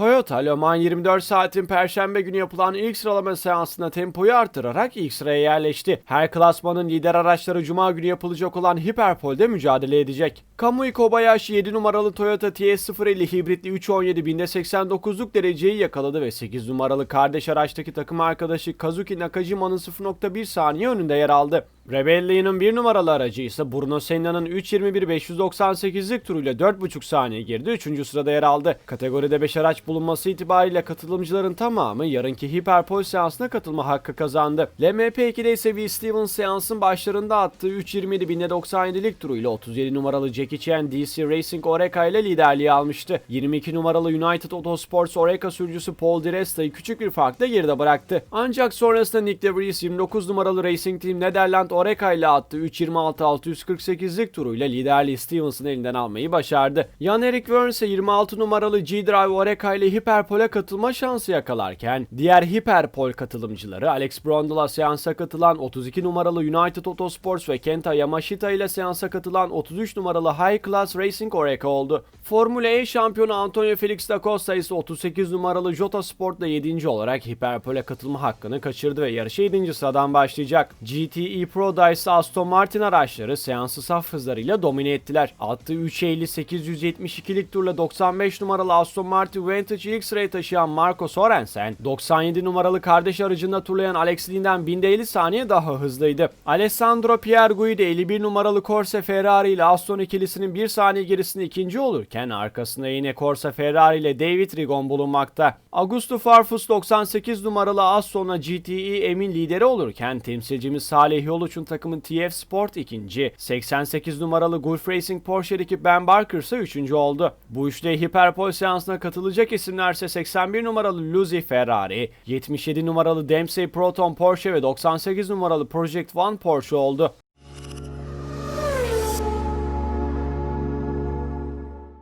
Toyota Le Mans 24 saatin perşembe günü yapılan ilk sıralama seansında tempoyu artırarak ilk sıraya yerleşti. Her klasmanın lider araçları cuma günü yapılacak olan Hiperpole'de mücadele edecek. Kamui Kobayashi 7 numaralı Toyota TS050 hibritli 317 binde 89'luk dereceyi yakaladı ve 8 numaralı kardeş araçtaki takım arkadaşı Kazuki Nakajima'nın 0.1 saniye önünde yer aldı. Rebelli'nin 1 numaralı aracı ise Bruno Senna'nın 3.21.598'lik turuyla 4.5 saniye geride 3. sırada yer aldı. Kategoride 5 araç bulunması itibariyle katılımcıların tamamı yarınki Hyperpole seansına katılma hakkı kazandı. LMP2'de ise Will Stevens seansın başlarında attığı 3.27.1097'lik turuyla 37 numaralı Jackie Chan DC Racing Oreca ile liderliği almıştı. 22 numaralı United Autosports Oreca sürücüsü Paul Di Resta'yı küçük bir farkla geride bıraktı. Ancak sonrasında Nick De Vries 29 numaralı Racing Team Nederland Oreca ile attığı 3.26.648'lik turuyla liderliği Stevens'ın elinden almayı başardı. Jan-Erik Wern ise 26 numaralı G-Drive Oreca ile Hyperpole'e katılma şansı yakalarken diğer Hyperpole katılımcıları Alex Brundle'a seansa katılan 32 numaralı United Autosports ve Kenta Yamashita ile seansa katılan 33 numaralı High Class Racing Oreca oldu. Formula E şampiyonu Antonio Felix da Costa ise 38 numaralı Jota Sport'la 7. olarak Hyperpole'e katılma hakkını kaçırdı ve yarışa 7. sıradan başlayacak. GTE Pro'da ise Aston Martin araçları seansı saf hızlarıyla domine ettiler. Attığı 3.50-872'lik turla 95 numaralı Aston Martin Vantage sırayı taşıyan Marco Sorensen, 97 numaralı kardeş aracında turlayan Alex Lynn'den 1050 saniye daha hızlıydı. Alessandro Pierguidi de 51 numaralı Corsa Ferrari ile Aston ikilisinin 1 saniye gerisinde ikinci olurken arkasında yine Corsa Ferrari ile David Rigon bulunmakta. Augusto Farfus 98 numaralı Aston'la GTE Emin lideri olurken temsilcimiz Salih Yoluç'un takımın TF Sport ikinci, 88 numaralı Gulf Racing Porsche'deki Ben Barker ise üçüncü oldu. Bu üçlü Hyperpole seansına katılacak isimler ise 81 numaralı Luzi Ferrari, 77 numaralı Dempsey Proton Porsche ve 98 numaralı Project One Porsche oldu.